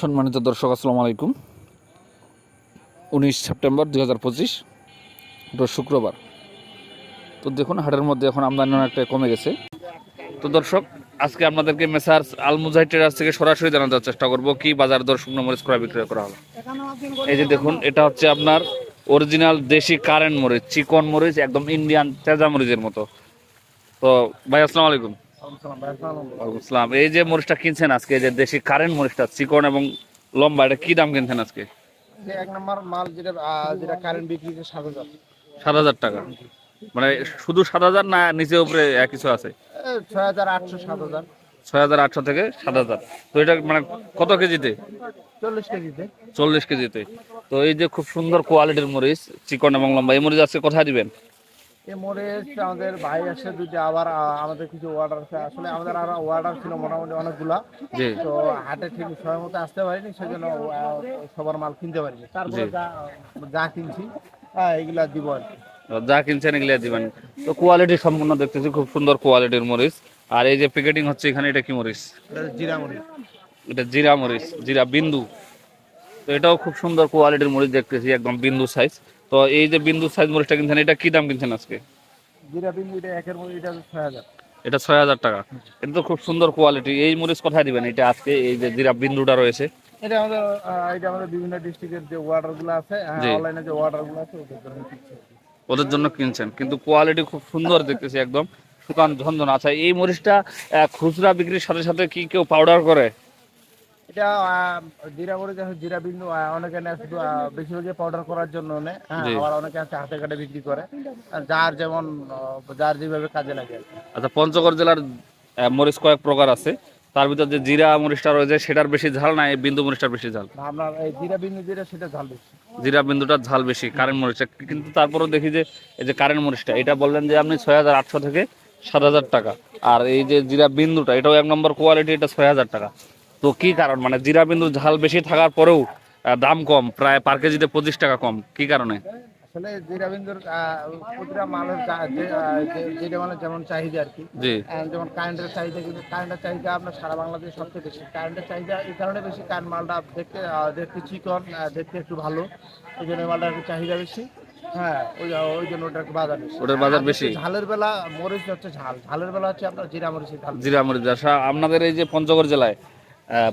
সম্মানিত দর্শক, আসসালামু আলাইকুম। উনিশ সেপ্টেম্বর দুই হাজার পঁচিশ শুক্রবার। তো দেখুন, হাটের মধ্যে এখন আমদানি অনেকটা কমে গেছে। তো দর্শক, আজকে আপনাদেরকে মেসার্স আল ট্রেডার্স থেকে সরাসরি জানাতে চেষ্টা করব কি বাজার দর শুকনো মরিচ ক্রয় বিক্রয় করা হলো। এই যে দেখুন, এটা হচ্ছে আপনার অরিজিনাল দেশি কারেন্ট মরিচ, চিকন মরিচ, একদম ইন্ডিয়ান তেজা মরিচের মতো। তো ভাই, আসসালামু আলাইকুম। আসসালাম। এই যে মরিচটা কিনছেন আজকে যে দেশি কারেন্ট মরিচটা চিকন এবং লম্বা এটা কি দাম কিনছেন আজকে? এক নম্বর মাল যেটা যেটা কারেন্ট বিক্রি করে সাত হাজার। সাত হাজার টাকা। মানে শুধু সাত হাজার না নিচে উপরে কিছু আছে? ছয় হাজার আটশো সাত হাজার। ছয় হাজার আটশো থেকে সাত হাজার। তো এটা মানে কত কেজিতে? চল্লিশ কেজিতে। চল্লিশ কেজিতে। তো এই যে খুব সুন্দর কোয়ালিটির মরিচ চিকন এবং লম্বা এই মরিচ আজকে কোথায় দিবেন? মরিচ আমাদের ভাই আসে দুইটা আবার আমাদের কিছু অর্ডার আছে। আসলে আমাদের আরও অর্ডার ছিল মোটামুটি অনেকগুলা। তো হাটে ঠিক সময় মতো আসতে পারিনি সেজন্য সবার মাল কিনতে পারিনি। তারপরে। যা যা কিনছি এগুলা দিব আর যা কিনছেন এগুলো দিবেন। তো কোয়ালিটি সম্পূর্ণ দেখতেছি খুব সুন্দর কোয়ালিটির মরিচ। আর এই যে প্যাকেটিং হচ্ছে এখানে এটা কি মরিচ? এটা জিরা মরিচ। এটা জিরা মরিচ জিরা বিন্দু। তো এটাও খুব সুন্দর কোয়ালিটির মরিচ দেখতেছি একদম বিন্দু সাইজ তো এই যে বিন্দু সাইজ মরিচটা কিনছেন এটা কি দাম কিনছেন আজকে? জিরা বিন্দু এটা একের মরিচ এটা ছয় হাজার। এটা ছয় হাজার টাকা। এটা তো খুব সুন্দর কোয়ালিটি এই মরিচ কোথায় দিবেন? এটা আজকে এই যে জিরা বিন্দুটা রয়েছে। এটা আমাদের এটা আমাদের বিভিন্ন ডিস্ট্রিক্টের যে ওয়ার্ডারগুলো আছে অনলাইনে যে ওয়ার্ডারগুলো আছে ওদের জন্য। ওদের জন্য কিনছেন। কিন্তু কোয়ালিটি খুব সুন্দর দেখতেছি একদম। শুকান ঝনঝন। আচ্ছা এই মরিচটা খুচরা বিক্রির সাথে সাথে কি কেউ পাউডার করে? এটা জিরা মরিচ আছে জিরা বিন্দু অনেকে শুধু বেশিরভাগই পাউডার করার জন্য নেয়। হ্যাঁ আবার অনেকে আছে হাতে কাটে বিক্রি করে। যার যেমন যার যেভাবে কাজে লাগে আচ্ছা পঞ্চগড় জেলার মরিচ কয়েক প্রকার আছে। তার ভিতর যে জিরা মরিচটা রয়েছে সেটার বেশি ঝাল না বিন্দু মরিচটার বেশি ঝাল? আপনার এই জিরা বিন্দু যেটা সেটা ঝাল বেশি। জিরা বিন্দুটার ঝাল বেশি কারেন্ট মরিচটা। কিন্তু তারপরেও দেখি যে এই যে কারেন্ট মরিচটা এটা বললেন যে আপনি ছয় হাজার আটশো থেকে সাত হাজার টাকা। আর এই যে জিরা বিন্দুটা এটাও এক নম্বর কোয়ালিটি এটা ছয় হাজার টাকা। তো কি কারণ? মানে জিরা বিন্দুর ঝাল বেশি থাকার পরেও দাম কম প্রায় পার কেজিতে পঁচিশ টাকা কম কি কারণে? আসলে প্রতিটা মালের যেটা মানে যেমন চাহিদা আর কি। যেমন কারেন্টের চাহিদা কিন্তু কারেন্টের চাহিদা আপনার সারা বাংলাদেশে সবচেয়ে বেশি। কারেন্টের চাহিদা এই কারণে বেশি কারেন্ট মালটা দেখতে দেখতে চিকন দেখতে একটু ভালো। এই জন্য একটু চাহিদা বেশি। হ্যাঁ ওই ওই জন্য ওটার বাজার বেশি। ওটার বাজার বেশি? ঝালের বেলা মরিচ হচ্ছে ঝাল। ঝালের বেলা হচ্ছে আপনার জিরা মরিচের ঝাল। জিরা মরিচ আচ্ছা আপনাদের এই যে পঞ্চগড় জেলায়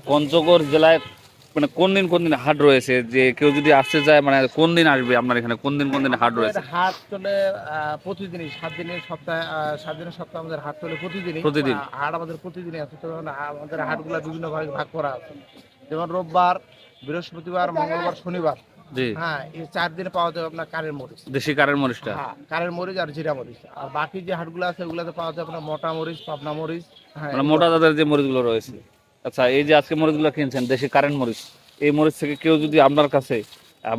পঞ্চগড় জেলায় মানে কোন দিন কোন দিন হাট রয়েছে? যে কেউ যদি আসতে চায় মানে কোন দিন আসবে আপনার এখানে? কোন দিন কোন দিন হাট রয়েছে? হাট চলে প্রতিদিনই সাত দিনের সপ্তাহে সাত দিনের সপ্তাহে আমাদের হাট চলে প্রতিদিনই। প্রতিদিন? হাট আমাদের প্রতিদিনই আছে তবে আমাদের হাটগুলো বিভিন্ন ভাগে ভাগ করা আছে। যেমন রোববার বৃহস্পতিবার মঙ্গলবার শনিবার। হ্যাঁ এই চার দিনে পাওয়া যাবে আপনার কারের মরিচ। দেশি কারেন্ট মরিচটা? হ্যাঁ কারের মরিচ আর জিরা মরিচ। আর বাকি যে হাটগুলো আছে ওগুলোতে পাওয়া যাবে আপনার মোটা মরিচ পাবনা মরিচ। হ্যাঁ মানে মোটা জাতের যে মরিচগুলো রয়েছে। আচ্ছা এই যে আজকে মরিচগুলো কিনছেন দেশি কারেন্ট মরিচ এই মরিচ থেকে কেউ যদি আপনার কাছে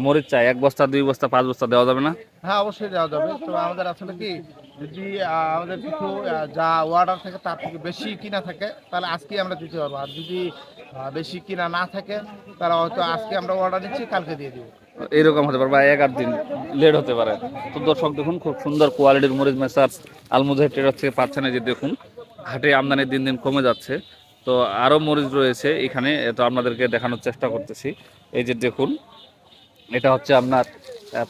মরিচ চায় এক বস্তা দুই বস্তা পাঁচ বস্তা দেওয়া যাবে না? হ্যাঁ অবশ্যই দেওয়া যাবে। তো আমাদের আসলে কি যদি আমাদের কিছু যা অর্ডার থাকে তার থেকে বেশি কিনা থাকে তাহলে আজকে আমরা দিতে পারব। আর যদি বেশি কিনা না থাকে তাহলে হয়তো আজকে আমরা অর্ডার দিচ্ছি কালকে দিয়ে দিব। এরকম হতে পারে বা এক আধ দিন লেট হতে পারে। তো দর্শক দেখুন খুব সুন্দর কোয়ালিটির মরিচ মেসার্স আলমুজাহিদ ট্রেডার থেকে পাচ্ছেন এই যে দেখুন হাটে আমদানি দিন দিন কমে যাচ্ছে। তো আরও মরিচ রয়েছে এখানে তো আপনাদেরকে দেখানোর চেষ্টা করতেছি। এই যে দেখুন, এটা হচ্ছে আপনার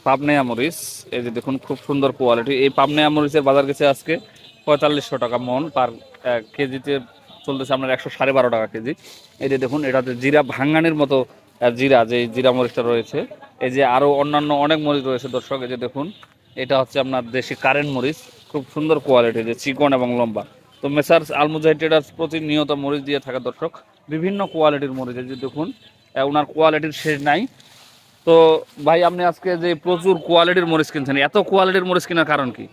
পাবনেয়া মরিচ। এই যে দেখুন, খুব সুন্দর কোয়ালিটি। এই পাবনাইয়া মরিচের বাজার গেছে আজকে পঁয়তাল্লিশশো টাকা মন পার কেজিতে চলতেছে আপনার একশো সাড়ে বারো টাকা কেজি। এই যে দেখুন, এটাতে জিরা ভাঙ্গানির মতো জিরা, যে জিরা মরিচটা রয়েছে। এই যে আরও অন্যান্য অনেক মরিচ রয়েছে দর্শক, এই যে দেখুন, এটা হচ্ছে আপনার দেশি কারেন্ট মরিচ। খুব সুন্দর কোয়ালিটি যে চিকন এবং লম্বা। তো মেসার্স আলমুজাহিদ ট্রেডার্স প্রতিনিয়ত মরিচ দিয়ে থাকা দর্শক বিভিন্ন কোয়ালিটির মরিচ যে দেখুন ওনার কোয়ালিটির শেষ নাই। তো ভাই আপনি আজকে যে প্রচুর কোয়ালিটির মরিচ কিনছেন এত কোয়ালিটির মরিচ কেনার কারণ কি?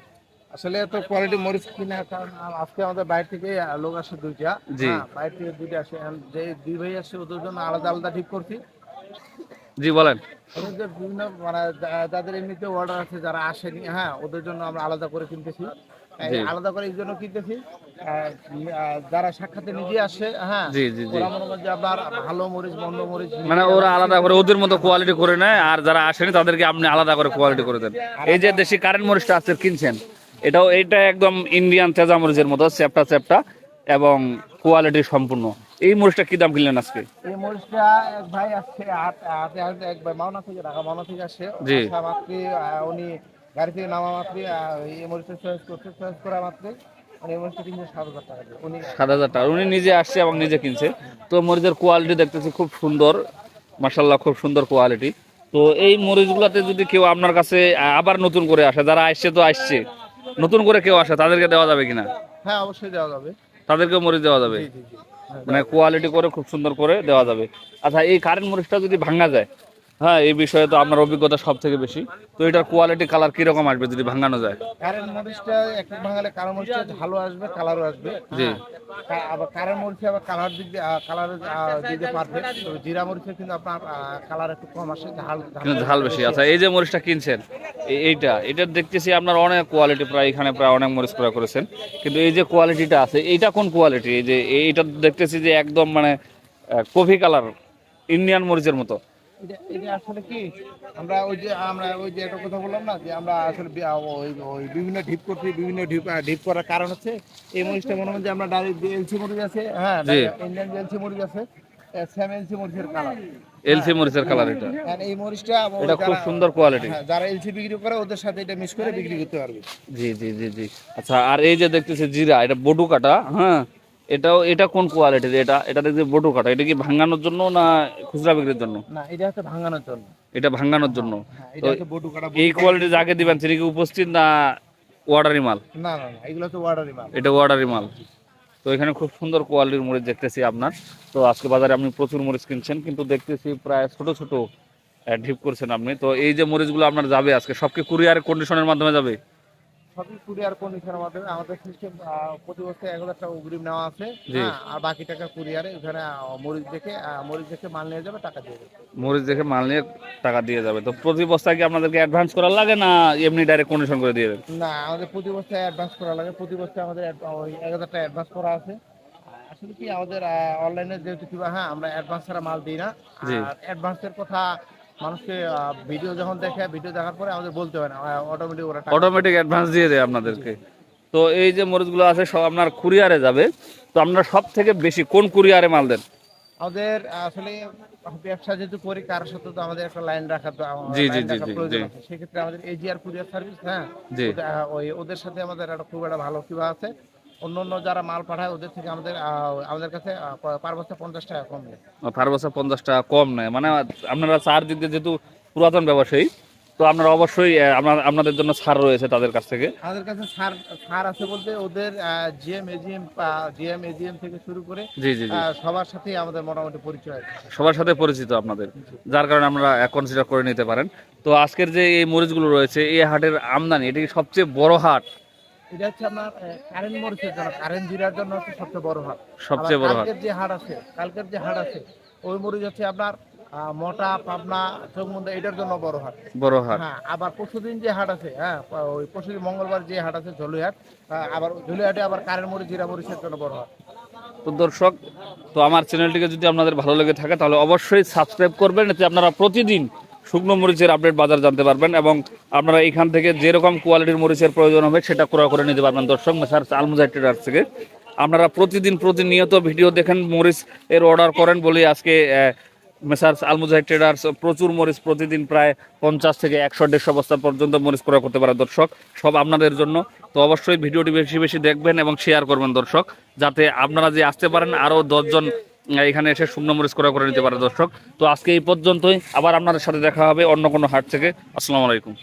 আসলে এত কোয়ালিটি মরিচ কিনা কারণ আজকে আমাদের বাইরে থেকে লোক আসে দুইটা। জি। হ্যাঁ, বাইরে থেকে দুইটা আসে। যে দুই ভাই আসে ওদের জন্য আলাদা আলাদা ঠিক করছি। জি বলেন। ওদের বিভিন্ন মানে যাদের এমনিতে অর্ডার আছে যারা আসেনি হ্যাঁ ওদের জন্য আমরা আলাদা করে কিনতেছি। আলাদা করে এই জন্য কিনতেছি। যারা সাক্ষাতে নিজে আসে হ্যাঁ জি জি জি। ভালো মরিচ মন্দ মরিচ মানে ওরা আলাদা করে ওদের মতো কোয়ালিটি করে নেয় আর যারা আসেনি তাদেরকে আপনি আলাদা করে কোয়ালিটি করে দেন। এই যে দেশি কারেন্ট মরিচটা আজকে কিনছেন এটাও এটা একদম ইন্ডিয়ান তেজা মরিচের মতো চ্যাপটা চ্যাপটা এবং কোয়ালিটি সম্পূর্ণ। এই মরিচটা কি দাম কিনলেন আজকে? এই মরিচটা এক ভাই হাট হাটে হাটে এক ভাই মাওনা থেকে ঢাকা মাওনা থেকে আসছে জি। আসা উনি গাড়ি থেকে নামা মাত্রই মরিচটা চয়েস করছে চয়েস করা মাত্রই কিনছে সাত হাজার টাকা উনি নিজে আসছে এবং নিজে কিনছে। তো মরিচের কোয়ালিটি দেখতেছি খুব সুন্দর। মাসাল্লাহ খুব সুন্দর কোয়ালিটি তো এই মরিচগুলোতে যদি কেউ আপনার কাছে আবার নতুন করে আসে যারা আসছে তো আসছে। নতুন করে কেউ আসে তাদেরকে দেওয়া যাবে কিনা? হ্যাঁ অবশ্যই দেওয়া যাবে। তাদেরকেও মরিচ দেওয়া যাবে। মানে কোয়ালিটি করে খুব সুন্দর করে দেওয়া যাবে। আচ্ছা এই কারেন্ট মরিচটা যদি ভাঙা যায় হ্যাঁ এই বিষয়ে তো আপনার অভিজ্ঞতা সব থেকে বেশি। তো এটার কোয়ালিটি কালার কীরকম আসবে যদি ভাঙানো যায়? কারেন্ট মরিচটা একটা ভাঙালে কারণ মরিচটা ভালো আসবে কালারও আসবে। জি। আবার কারেন্ট মরিচে আবার কালার দিক কালার দিতে পারফেক্ট জিরা মরিচে কিন্তু আপনার কালার একটু কম আসে ঝাল কিন্তু ঝাল বেশি। আচ্ছা এই যে মরিচটা কিনছেন এইটা এটা দেখতেছি আপনার অনেক কোয়ালিটি প্রায় এখানে প্রায় অনেক মরিচ ক্রয় করেছেন। কিন্তু এই যে কোয়ালিটিটা আছে এইটা কোন কোয়ালিটি এই যে এইটা দেখতেছি যে একদম মানে কফি কালার ইন্ডিয়ান মরিচের মতো। এটা এটা আসলে কি আমরা ওই যে আমরা ওই যে একটা কথা বললাম না যে আমরা আসলে ওই ওই বিভিন্ন ঢিপ করছি বিভিন্ন ঢিপ ঢিপ করার কারণ হচ্ছে এই মরিচটা মনে হয় যে আমরা ডাইরেক্ট এলসি মরিচ আছে হ্যাঁ ইন্ডিয়ান এলসি মরিচ আছে সেম এলসি মরিচের কালার। এলসি মরিচের কালার এটা। আর এই মরিচটা এটা খুব সুন্দর কোয়ালিটি হ্যাঁ, যারা এলসি বিক্রি করে ওদের সাথে এটা মিক্স করে বিক্রি করতে পারবে। জি জি জি জি। আচ্ছা আর এই যে দেখতেছি জিরা এটা বটু কাটা হ্যাঁ এটাও এটা কোন কোয়ালিটির এটা এটা দেখছি বটু কাটা। এটা কি ভাঙানোর জন্য না খুচরা বিক্রির জন্য? না এটা হচ্ছে ভাঙানোর জন্য। এটা ভাঙানোর জন্য। হ্যাঁ কাটা এই কোয়ালিটি যাকে দিবেন তিনি কি উপস্থিত না ওয়ার্ডারি মাল? না না এগুলো হচ্ছে ওয়াটারি মাল। এটা ওয়ার্ডারি মাল। তো এখানে খুব সুন্দর কোয়ালিটির মরিচ দেখতেছি আপনার। তো আজকে বাজারে আপনি প্রচুর মরিচ কিনছেন কিন্তু দেখতেছি প্রায় ছোট ছোট ঢিপ করছেন আপনি। তো এই যে মরিচগুলো আপনার যাবে আজকে সবকে কুরিয়ার কন্ডিশনের মাধ্যমে যাবে? সবই কুরিয়ার কন্ডিশনের মাধ্যমে আমাদের। সিস্টেম প্রতি বছর এক হাজার টাকা অগ্রিম নেওয়া আছে। হ্যাঁ, আর বাকি টাকা কুরিয়ারে ওখানে আহ, মরিচ দেখে মরিচ দেখে মাল নিয়ে যাবে টাকা দিয়ে দেবে। মরিচ দেখে মাল নিয়ে টাকা দিয়ে যাবে। তো প্রতি বস্তায় কি আপনাদেরকে অ্যাডভান্স করার লাগে না এমনি ডাইরেক্ট কন্ডিশন করে দিয়ে দেবেন না আমাদের প্রতি বছর অ্যাডভান্স করা লাগে। প্রতি বছর আমাদের এক হাজার টাকা অ্যাডভান্স করা আছে। আসলে কি আমাদের অনলাইনে যেহেতু কিবা হ্যাঁ আমরা অ্যাডভান্স ছাড়া মাল দিই না। আর অ্যাডভান্সের কথা মানুষকে ভিডিও যখন দেখে ভিডিও দেখার পরে আমাদের বলতে হয় না অটোমেটিক ওরা অটোমেটিক অ্যাডভান্স দিয়ে দেয় আপনাদেরকে। তো এই যে মরিচগুলো আছে সব আপনার কুরিয়ারে যাবে। তো আপনারা সব থেকে বেশি কোন কুরিয়ারে মাল দেন? আমাদের আসলে ব্যবসা যেহেতু করি কারোর সাথে তো আমাদের একটা লাইন রাখা তো জি, জি, জি, জি। সেক্ষেত্রে আমাদের এজিআর কুরিয়ার সার্ভিস হ্যাঁ? ওই ওদের সাথে আমাদের একটা খুব একটা ভালো কিবা আছে। অন্য অন্য যারা মাল পাঠায় ওদের থেকে আমাদের আমাদের কাছে পার বস্তা পঞ্চাশ টাকা কম নেয়। পার বছর পঞ্চাশ টাকা কম নেয়। মানে আপনারা চার দিক দিয়ে যেহেতু পুরাতন ব্যবসায়ী তো আপনারা অবশ্যই আপনাদের জন্য ছাড় রয়েছে তাদের কাছ থেকে। আমাদের কাছে সার সার আছে বলতে ওদের জিএম এজিএম জিএম এজিএম থেকে শুরু করে জি জি সবার সাথেই আমাদের মোটামুটি পরিচয় সবার সাথে পরিচিত আপনাদের যার কারণে আমরা কনসিডার করে নিতে পারেন। তো আজকের যে এই মরিচগুলো রয়েছে এই হাটের আমদানি এটি সবচেয়ে বড় হাট। এটা হচ্ছে আপনার কারেন্ট মরিচের জন্য কারেন্ট জিরার জন্য হচ্ছে সবচেয়ে বড় হাট সবচেয়ে আবার বড় হাট যে হাট আছে কালকের যে হাট আছে ওই মরিচ হচ্ছে আপনার মোটা পাবনা চৌমুন্দা এটার জন্য বড় হাট বড় হাট হ্যাঁ আবার পরশুদিন যে হাট আছে হ্যাঁ ওই পরশুদিন মঙ্গলবার যে হাট আছে ঝলুহাট আবার ঝলুহাটে আবার কারেন্ট মরিচ জিরা মরিচের জন্য বড় হাট তো দর্শক তো আমার চ্যানেলটিকে যদি আপনাদের ভালো লেগে থাকে তাহলে অবশ্যই সাবস্ক্রাইব করবেন এতে আপনারা প্রতিদিন শুকনো মরিচের আপডেট বাজার জানতে পারবেন এবং আপনারা এখান থেকে যেরকম কোয়ালিটির মরিচের প্রয়োজন হবে সেটা ক্রয় করে নিতে পারবেন। দর্শক, মেসার আলমুজাই ট্রেডার্স থেকে। আপনারা প্রতিদিন প্রতিনিয়ত ভিডিও দেখেন, মরিচ এর অর্ডার করেন বলে আজকে মেসার্স আলমুজাহিদ ট্রেডার্স প্রচুর মরিচ প্রতিদিন প্রায় পঞ্চাশ থেকে একশো, দেড়শো বস্তা পর্যন্ত মরিচ ক্রয় করতে পারে দর্শক। সব আপনাদের জন্য। তো অবশ্যই ভিডিওটি বেশি বেশি দেখবেন এবং শেয়ার করবেন দর্শক, যাতে আপনারা যে আসতে পারেন আরও দশজন এখানে এসে শূন্য মরিচ ক্রয় করে নিতে পারে দর্শক। তো আজকে এই পর্যন্তই। আবার আপনাদের সাথে দেখা হবে অন্য কোনো হাট থেকে। আসসালামু আলাইকুম।